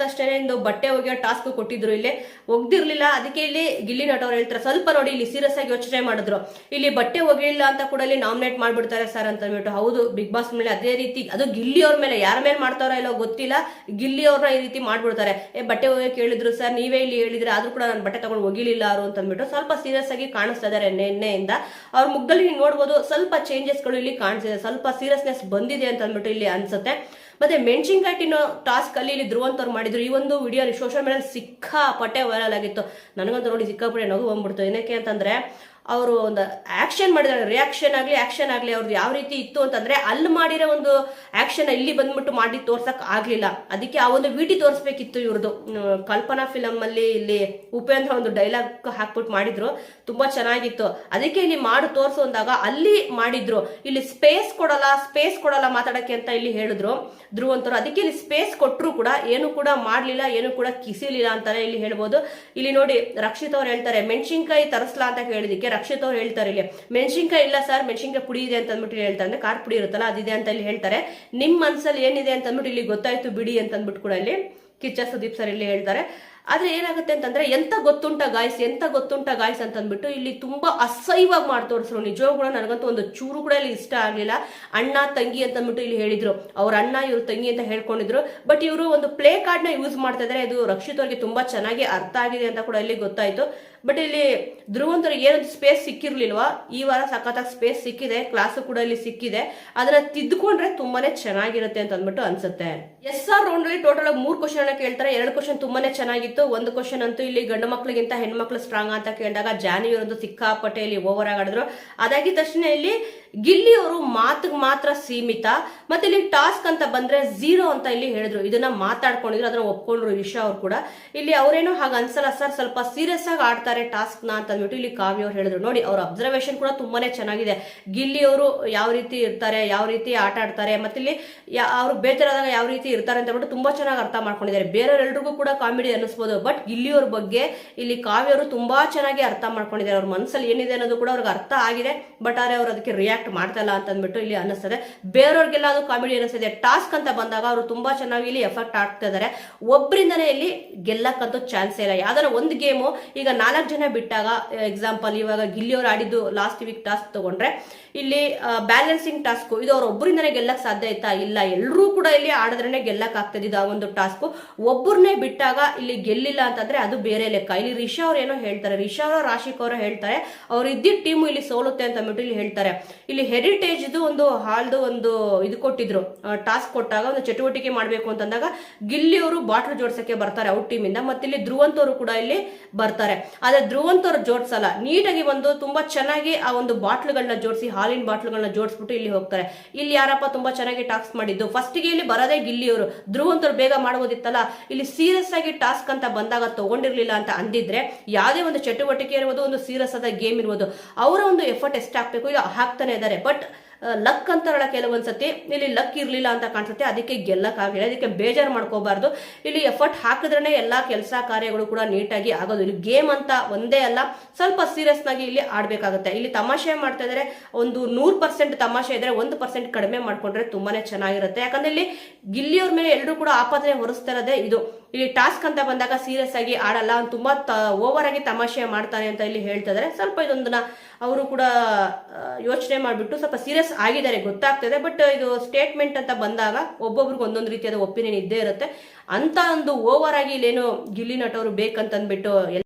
ತಕ್ಷಣ ಒಂದು ಬಟ್ಟೆ ಒಗೆಯೋ ಟಾಸ್ಕ್ ಕೊಟ್ಟಿದ್ರು ಇಲ್ಲಿ. ಒಗ್ದಿರ್ಲಿಲ್ಲ, ಅದಕ್ಕೆ ಇಲ್ಲಿ ಗಿಲ್ಲಿ ನಟ ಅವ್ರು ಹೇಳ್ತಾರೆ, ಸ್ವಲ್ಪ ನೋಡಿ, ಇಲ್ಲಿ ಸೀರಿಯಸ್ ಆಗಿ ಯೋಚನೆ ಮಾಡಿದ್ರು. ಇಲ್ಲಿ ಬಟ್ಟೆ ಒಗೆಯಿಲ್ಲ ಅಂತ ಕೂಡ ಇಲ್ಲಿ ನಾಮಿನೇಟ್ ಮಾಡ್ಬಿಡ್ತಾರೆ ಸರ್ ಅಂತ ಅಂದ್ಬಿಟ್ಟು ಹೌದು ಬಿಗ್ ಬಾಸ್ ಮೇಲೆ ಅದೇ ರೀತಿ, ಅದು ಗಿಲ್ಲಿ ಅವ್ರ ಮೇಲೆ, ಯಾರ ಮೇಲೆ ಮಾಡ್ತಾರೋ ಇಲ್ಲೋ ಗೊತ್ತಿಲ್ಲ, ಗಿಲ್ಲಿ ಅವ್ರನ್ನ ಈ ರೀತಿ ಮಾಡ್ಬಿಡ್ತಾರೆ. ಏ, ಬಟ್ಟೆ ಒಗೆ ಕೇಳಿದ್ರು ಸರ್ ನೀವೇ ಇಲ್ಲಿ ಹೇಳಿದ್ರೆ ಆದ್ರೂ ಕೂಡ ನಾನು ಬಟ್ಟೆ ತಗೊಂಡು ಒಗಿಲಿಲ್ಲ ಅವರು ಅಂತ ಅಂದ್ಬಿಟ್ಟು ಸ್ವಲ್ಪ ಸೀರಿಯಸ್ ಆಗಿ ಕಾಣಿಸ್ತಾ ಇದಾರೆ ನಿನ್ನೆಯಿಂದ. ಅವ್ರ ಮುಖದಲ್ಲಿ ನೀವು ನೋಡ್ಬೋದು, ಸ್ವಲ್ಪ ಚೇಂಜಸ್ಗಳು ಇಲ್ಲಿ ಕಾಣಿಸಿದೆ ಸ್ವಲ್ಪ ಸೀರಿಯಸ್ನೆಸ್ ಬಂದಿದೆ ಅಂತ ಅಂದ್ಬಿಟ್ಟು ಇಲ್ಲಿ ಅನ್ಸುತ್ತೆ. ಮತ್ತೆ ಮೆಣಸಿನ್ಕಾಯಿ ತಿನ್ನೋ ಟಾಸ್ಕ್ ಅಲ್ಲಿ ಇಲ್ಲಿ ಧ್ರುವಂತವ್ರು ಮಾಡಿದ್ರು. ಈ ಒಂದು ವಿಡಿಯೋ ಸೋಷಿಯಲ್ ಮೀಡಿಯಾ ಸಿಕ್ಕಾಪಟ್ಟೆ ವೈರಲ್ ಆಗಿತ್ತು. ನನಗಂತೂ ನೋಡಿ ಸಿಕ್ಕಾಪಟ್ಟೆ ನಗು ಬಂದ್ಬಿಡ್ತು. ಏನಕ್ಕೆ ಅಂತಂದ್ರೆ ಅವರು ಒಂದು ಆಕ್ಷನ್ ಮಾಡಿದಾರೆ ರಿಯಾಕ್ಷನ್ ಆಗಲಿ ಆಕ್ಷನ್ ಆಗಲಿ ಅವ್ರದ್ದು ಯಾವ ರೀತಿ ಇತ್ತು ಅಂತಂದ್ರೆ ಅಲ್ಲಿ ಮಾಡಿರೋ ಒಂದು ಆಕ್ಷನ್ ಇಲ್ಲಿ ಬಂದ್ಬಿಟ್ಟು ಮಾಡಿ ತೋರ್ಸಕ್ ಆಗ್ಲಿಲ್ಲ. ಅದಕ್ಕೆ ಆ ಒಂದು ವಿಟಿ ತೋರಿಸ್ಬೇಕಿತ್ತು ಇವ್ರದ್ದು. ಕಲ್ಪನಾ ಫಿಲಮ್ ಅಲ್ಲಿ ಇಲ್ಲಿ ಉಪೇಂದ್ರ ಒಂದು ಡೈಲಾಗ್ ಹಾಕ್ಬಿಟ್ಟು ಮಾಡಿದ್ರು. ತುಂಬಾ ಚೆನ್ನಾಗಿತ್ತು. ಅದಕ್ಕೆ ಇಲ್ಲಿ ಮಾಡಿ ತೋರ್ಸು ಅಂದಾಗ ಅಲ್ಲಿ ಮಾಡಿದ್ರು. ಇಲ್ಲಿ ಸ್ಪೇಸ್ ಕೊಡಲ್ಲ ಸ್ಪೇಸ್ ಕೊಡಲ್ಲ ಮಾತಾಡಕ್ಕೆ ಅಂತ ಇಲ್ಲಿ ಹೇಳಿದ್ರು. ಧ್ರುವಂತರು ಅದಕ್ಕೆ ಇಲ್ಲಿ ಸ್ಪೇಸ್ ಕೊಟ್ಟರು ಕೂಡ ಏನು ಕೂಡ ಮಾಡಲಿಲ್ಲ, ಏನು ಕೂಡ ಕಿಸಿಲಿಲ್ಲ ಅಂತಾನೆ ಇಲ್ಲಿ ಹೇಳ್ಬೋದು. ಇಲ್ಲಿ ನೋಡಿ ರಕ್ಷಿತ್ ಅವ್ರು ಹೇಳ್ತಾರೆ, ಮೆಣಸಿನ್ಕಾಯಿ ತರಿಸ್ಲಾ ಅಂತ ಕೇಳಿದಕ್ಕೆ ರಕ್ಷಿತ್ ಅವ್ರು ಹೇಳ್ತಾರೆ ಇಲ್ಲಿ, ಮೆಣಸಿನ್ಕಾಯಿ ಇಲ್ಲ ಸರ್ ಮೆಣಸಿನ್ಕಾಯಿ ಪುಡಿ ಇದೆ ಅಂತ ಅಂದ್ಬಿಟ್ಟು ಹೇಳ್ತಾರೆ. ಅಂದ್ರೆ ಖಾರ ಪುಡಿ ಇರುತ್ತಲ್ಲ, ಅದಿದೆ ಅಂತ ಇಲ್ಲಿ ಹೇಳ್ತಾರೆ. ನಿಮ್ಮ ಮನ್ಸಲ್ಲಿ ಏನಿದೆ ಅಂತ ಅಂದ್ಬಿಟ್ಟು ಇಲ್ಲಿ ಗೊತ್ತಾಯ್ತು ಬಿಡಿ ಅಂತ ಅಂದ್ಬಿಟ್ಟು ಕೂಡ ಇಲ್ಲಿ ಕಿಚ್ಚ ಸುದೀಪ್ ಸರ್ ಇಲ್ಲಿ ಹೇಳ್ತಾರೆ. ಆದ್ರೆ ಏನಾಗುತ್ತೆ ಅಂತಂದ್ರೆ ಎಂತ ಗೊತ್ತುಂಟ ಗಾಯ್ಸ್ ಎಂತ ಗೊತ್ತುಂಟ ಗಾಯ್ಸ್ ಅಂತ ಅಂದ್ಬಿಟ್ಟು ಇಲ್ಲಿ ತುಂಬಾ ಅಸಹ್ಯವಾಗಿ ಮಾಡಿ ತೋರಿಸ್ರು ನಿಜವಾಗ್ಲೂ ನನಗಂತೂ ಒಂದು ಚೂರು ಕೂಡ ಇಲ್ಲಿ ಇಷ್ಟ ಆಗ್ಲಿಲ್ಲ. ಅಣ್ಣ, ತಂಗಿ ಅಂತ ಅಂದ್ಬಿಟ್ಟು ಇಲ್ಲಿ ಹೇಳಿದ್ರು. ಅವ್ರ ಅಣ್ಣ, ಇವ್ರು ತಂಗಿ ಅಂತ ಹೇಳ್ಕೊಂಡಿದ್ರು. ಬಟ್ ಇವರು ಒಂದು ಪ್ಲೇ ಕಾರ್ಡ್ನ ಯೂಸ್ ಮಾಡ್ತಾ ಇದ್ದಾರೆ ಇದು ರಕ್ಷಿತ್ ಅವ್ರಿಗೆ ತುಂಬಾ ಚೆನ್ನಾಗಿ ಅರ್ಥ ಆಗಿದೆ ಅಂತ ಕೂಡ ಇಲ್ಲಿ ಗೊತ್ತಾಯ್ತು. ಬಟ್ ಇಲ್ಲಿ ಧ್ರುವಂತರಿಗೆ ಏನೊಂದು ಸ್ಪೇಸ್ ಸಿಕ್ಕಿರ್ಲಿಲ್ವಾ? ಈ ವಾರ ಸಖತ್ತಾಗಿ ಸ್ಪೇಸ್ ಸಿಕ್ಕಿದೆ. ಕ್ಲಾಸ್ ಕೂಡ ಇಲ್ಲಿ ಸಿಕ್ಕಿದೆ. ಅದನ್ನ ತಿದ್ದುಕೊಂಡ್ರೆ ತುಂಬಾನೇ ಚೆನ್ನಾಗಿರುತ್ತೆ ಅಂತ ಅಂದ್ಬಿಟ್ಟು ಅನ್ಸುತ್ತೆ ಎಸ್ ಆರ್ ರೌಂಡ್ ಟೋಟಲ್ ಆಗಿ ಮೂರ್ ಕ್ವಶನ್ ಕೇಳ್ತಾರೆ. ಎರಡು ಕ್ವಶನ್ ತುಂಬಾನೇ ಚೆನ್ನಾಗಿತ್ತು ಒಂದು ಕ್ವಶನ್ ಅಂತೂ ಇಲ್ಲಿ ಗಂಡು ಮಕ್ಳಿಗಿಂತ ಹೆಣ್ಮಕ್ಳು ಸ್ಟ್ರಾಂಗ್ ಅಂತ ಕೇಳಿದಾಗ ಜಾನಿ ಅವರೊಂದು ಸಿಕ್ಕಾಪಟ್ಟೆ ಇಲ್ಲಿ ಓವರ್ ಆಗಾಡಿದ್ರು ಅದಾಗಿದ ತಕ್ಷಣ ಇಲ್ಲಿ ಗಿಲ್ಲಿ ಅವರು ಮಾತಿಗೆ ಮಾತ್ರ ಸೀಮಿತ, ಮತ್ತೆ ಇಲ್ಲಿ ಟಾಸ್ಕ್ ಅಂತ ಬಂದ್ರೆ ಝೀರೋ ಅಂತ ಇಲ್ಲಿ ಹೇಳಿದ್ರು. ಇದನ್ನ ಮಾತಾಡ್ಕೊಂಡಿದ್ರು, ಅದನ್ನ ಒಪ್ಕೊಂಡ್ರು ಇಶಾ ಅವ್ರು ಕೂಡ. ಇಲ್ಲಿ ಅವರೇನೋ ಹಾಗೆ ಅನ್ಸಲ್ಲ, ಸರ್, ಸ್ವಲ್ಪ ಸೀರಿಯಸ್ ಆಗಿ ಆಡ್ತಾರೆ ಟಾಸ್ಕ್ನ ಅಂತ ಅಂದ್ಬಿಟ್ಟು ಇಲ್ಲಿ ಕಾವ್ಯ ಅವ್ರು ಹೇಳಿದ್ರು. ನೋಡಿ, ಅವ್ರ ಅಬ್ಸರ್ವೇಷನ್ ಕೂಡ ತುಂಬಾನೇ ಚೆನ್ನಾಗಿದೆ. ಗಿಲ್ಲಿ ಅವರು ಯಾವ ರೀತಿ ಇರ್ತಾರೆ, ಯಾವ ರೀತಿ ಆಟ ಆಡ್ತಾರೆ, ಮತ್ತೆ ಇಲ್ಲಿ ಅವ್ರು ಬೇಜಾರಾದಾಗ ಯಾವ ರೀತಿ ಇರ್ತಾರೆ ಅಂತ ಬಿಟ್ಟು ತುಂಬಾ ಚೆನ್ನಾಗಿ ಅರ್ಥ ಮಾಡ್ಕೊಂಡಿದ್ದಾರೆ. ಬೇರೆಯವರೆಲ್ರಿಗೂ ಕೂಡ ಕಾಮಿಡಿ ಅನ್ನಿಸ್ಬೋದು, ಬಟ್ ಗಿಲ್ಲಿಯವ್ರ ಬಗ್ಗೆ ಇಲ್ಲಿ ಕಾವ್ಯ ಅವರು ತುಂಬಾ ಚೆನ್ನಾಗಿ ಅರ್ಥ ಮಾಡ್ಕೊಂಡಿದ್ದಾರೆ. ಅವ್ರ ಮನಸ್ಸಲ್ಲಿ ಏನಿದೆ ಅನ್ನೋದು ಕೂಡ ಅವ್ರಿಗೆ ಅರ್ಥ ಆಗಿದೆ, ಬಟ್ ಆದರೆ ಅವ್ರು ಅದಕ್ಕೆ ರಿಯಾಕ್ಟ್ ಮಾಡ್ತಾ ಇಲ್ಲ ಅಂತ ಅಂದ್ಬಿಟ್ಟು ಇಲ್ಲಿ ಅನ್ನಿಸ್ತದೆ. ಬೇರೆಯವ್ರಿಗೆಲ್ಲ ಅದು ಕಾಮಿಡಿ ಅನ್ನಿಸ್ತದೆ. ಟಾಸ್ಕ್ ಅಂತ ಬಂದಾಗ ಅವರು ತುಂಬಾ ಚೆನ್ನಾಗಿ ಇಲ್ಲಿ ಎಫೆಕ್ಟ್ ಆಗ್ತಾ ಇದ್ದಾರೆ ಒಬ್ಬರಿಂದನೇ ಇಲ್ಲಿ ಗೆಲ್ಲಕ್ಕಂತೂ ಚಾನ್ಸ್ ಇಲ್ಲ. ಯಾವ್ದಾರ ಒಂದು ಗೇಮು ಈಗ ನಾಲ್ಕು ಜನ ಬಿಟ್ಟಾಗ ಎಕ್ಸಾಂಪಲ್ ಇವಾಗ ಗಿಲ್ಲಿಯವ್ರು ಆಡಿದ್ದು ಲಾಸ್ಟ್ ವೀಕ್ ಟಾಸ್ಕ್ ತಗೊಂಡ್ರೆ ಇಲ್ಲಿ ಬ್ಯಾಲೆನ್ಸಿಂಗ್ ಟಾಸ್ಕ್ ಇದು ಅವ್ರ ಒಬ್ಬರಿಂದನೇ ಗೆಲ್ಲಕ್ ಸಾಧ್ಯ ಆಯ್ತಾ? ಇಲ್ಲ. ಎಲ್ಲರೂ ಕೂಡ ಇಲ್ಲಿ ಆಡಿದ್ರೇ ಗೆಲ್ಲಕ್ ಆಗ್ತದೆ ಇದು ಆ ಒಂದು ಟಾಸ್ಕ್ ಒಬ್ಬರನ್ನೇ ಬಿಟ್ಟಾಗ ಇಲ್ಲಿ ಗೆಲ್ಲಿಲ್ಲ ಅಂತಂದ್ರೆ ಅದು ಬೇರೆ ಲೆಕ್ಕ. ಇಲ್ಲಿ ರಿಷಾ ಅವ್ರು ಏನೋ ಹೇಳ್ತಾರೆ. ರಿಷಾ ಅವರ ರಾಶಿಕ್ ಅವರು ಹೇಳ್ತಾರೆ. ಅವ್ರು ಇದ್ದಿದ್ದ ಟೀಮು ಇಲ್ಲಿ ಸೋಲುತ್ತೆ ಅಂತ ಅಂದ್ಬಿಟ್ಟು ಇಲ್ಲಿ ಹೇಳ್ತಾರೆ. ಇಲ್ಲಿ ಹೆರಿಟೇಜ್ ಒಂದು ಹಾಲ್ದು ಒಂದು ಇದು ಕೊಟ್ಟಿದ್ರು. ಟಾಸ್ಕ್ ಕೊಟ್ಟಾಗ ಒಂದು ಚಟುವಟಿಕೆ ಮಾಡಬೇಕು ಅಂತಂದಾಗ ಗಿಲ್ಲಿ ಅವರು ಬಾಟ್ಲು ಜೋಡ್ಸಕ್ಕೆ ಬರ್ತಾರೆ ಔಟ್ ಟೀಮ್ ಇಂದ. ಮತ್ತೆ ಇಲ್ಲಿ ಧ್ರುವಂತವರು ಕೂಡ ಇಲ್ಲಿ ಬರ್ತಾರೆ. ಆದ್ರೆ ಧ್ರುವಂತವ್ರು ಜೋಡ್ಸಲ್ಲ. ನೀಟಾಗಿ ಬಂದು ತುಂಬಾ ಚೆನ್ನಾಗಿ ಆ ಒಂದು ಬಾಟ್ಲುಗಳನ್ನ ಜೋಡಿಸಿ ಹಾಲಿನ ಬಾಟ್ಲುಗಳನ್ನ ಜೋಡಿಸ್ಬಿಟ್ಟು ಇಲ್ಲಿ ಹೋಗ್ತಾರೆ. ಇಲ್ಲಿ ಯಾರಪ್ಪ ತುಂಬಾ ಚೆನ್ನಾಗಿ ಟಾಸ್ಕ್ ಮಾಡಿದ್ದು? ಫಸ್ಟ್ಗೆ ಇಲ್ಲಿ ಬರದೇ ಗಿಲ್ಲಿಯವರು. ಧ್ರುವಂತರು ಬೇಗ ಮಾಡುವುದಿತ್ತಲ್ಲ ಇಲ್ಲಿ ಸೀರಿಯಸ್ ಆಗಿ ಟಾಸ್ಕ್ ಅಂತ ಬಂದಾಗ ತಗೊಂಡಿರ್ಲಿಲ್ಲ ಅಂತ ಅಂದಿದ್ರೆ ಯಾವುದೇ ಒಂದು ಚಟುವಟಿಕೆ ಇರ್ಬೋದು, ಒಂದು ಸೀರಿಯಸ್ ಆದ ಗೇಮ್ ಇರ್ಬೋದು, ಅವರ ಒಂದು ಎಫರ್ಟ್ ಎಷ್ಟಾಗಬೇಕು ಈಗ ಹಾಕ್ತಾನೆ ಇದ್ದಾರೆ. ಬಟ್ ಲಕ್ ಅಂತಾರಲ್ಲ ಕೆಲವೊಂದ್ಸತಿ ಇಲ್ಲಿ ಲಕ್ ಇರ್ಲಿಲ್ಲ ಅಂತ ಕಾಣಿಸುತ್ತೆ. ಅದಕ್ಕೆ ಗೆಲ್ಲಕ್ಕಾಗಿಲ್ಲ ಅದಕ್ಕೆ ಬೇಜಾರು ಮಾಡ್ಕೋಬಾರ್ದು. ಇಲ್ಲಿ ಎಫರ್ಟ್ ಹಾಕಿದ್ರೇನೆ ಎಲ್ಲಾ ಕೆಲಸ ಕಾರ್ಯಗಳು ಕೂಡ ನೀಟಾಗಿ ಆಗೋದು. ಇಲ್ಲಿ ಗೇಮ್ ಅಂತ ಒಂದೇ ಅಲ್ಲ, ಸ್ವಲ್ಪ ಸೀರಿಯಸ್ ಆಗಿ ಇಲ್ಲಿ ಆಡ್ಬೇಕಾಗುತ್ತೆ. ಇಲ್ಲಿ ತಮಾಷೆ ಮಾಡ್ತಾ ಇದ್ರೆ. ಒಂದು ನೂರ್ ಪರ್ಸೆಂಟ್ ತಮಾಷೆ ಇದ್ರೆ ಒಂದು ಪರ್ಸೆಂಟ್ ಕಡಿಮೆ ಮಾಡ್ಕೊಂಡ್ರೆ ತುಂಬಾನೇ ಚೆನ್ನಾಗಿರುತ್ತೆ. ಯಾಕಂದ್ರೆ ಇಲ್ಲಿ ಗಿಲ್ಲಿಯವ್ರ ಮೇಲೆ ಎಲ್ಲರೂ ಕೂಡ ಆಪಾದನೆ ಹೊರಿಸ್ತಾ ಇರೋದೇ ಇದು. ಇಲ್ಲಿ ಟಾಸ್ಕ್ ಅಂತ ಬಂದಾಗ ಸೀರಿಯಸ್ ಆಗಿ ಆಡಲ್ಲ, ಅವ್ನು ತುಂಬಾ ಓವರ್ ಆಗಿ ತಮಾಷೆ ಮಾಡ್ತಾನೆ ಅಂತ ಇಲ್ಲಿ ಹೇಳ್ತಾ ಇದಾರೆ ಸ್ವಲ್ಪ ಇದೊಂದನ್ನ ಅವರು ಕೂಡ ಯೋಚನೆ ಮಾಡಿಬಿಟ್ಟು ಸ್ವಲ್ಪ ಸೀರಿಯಸ್ ಆಗಿದ್ದಾರೆ, ಗೊತ್ತಾಗ್ತದೆ. ಬಟ್ ಇದು ಸ್ಟೇಟ್ಮೆಂಟ್ ಅಂತ ಬಂದಾಗ ಒಬ್ಬೊಬ್ರಿಗೆ ಒಂದೊಂದು ರೀತಿಯಾದ ಒಪಿನಿಯನ್ ಇದ್ದೇ ಇರುತ್ತೆ. ಅಂತ ಒಂದು ಓವರ್ ಆಗಿ ಇಲ್ಲೇನು ಗಿಲ್ಲಿ ನಟವರು ಬೇಕಂತಂದ್ಬಿಟ್ಟು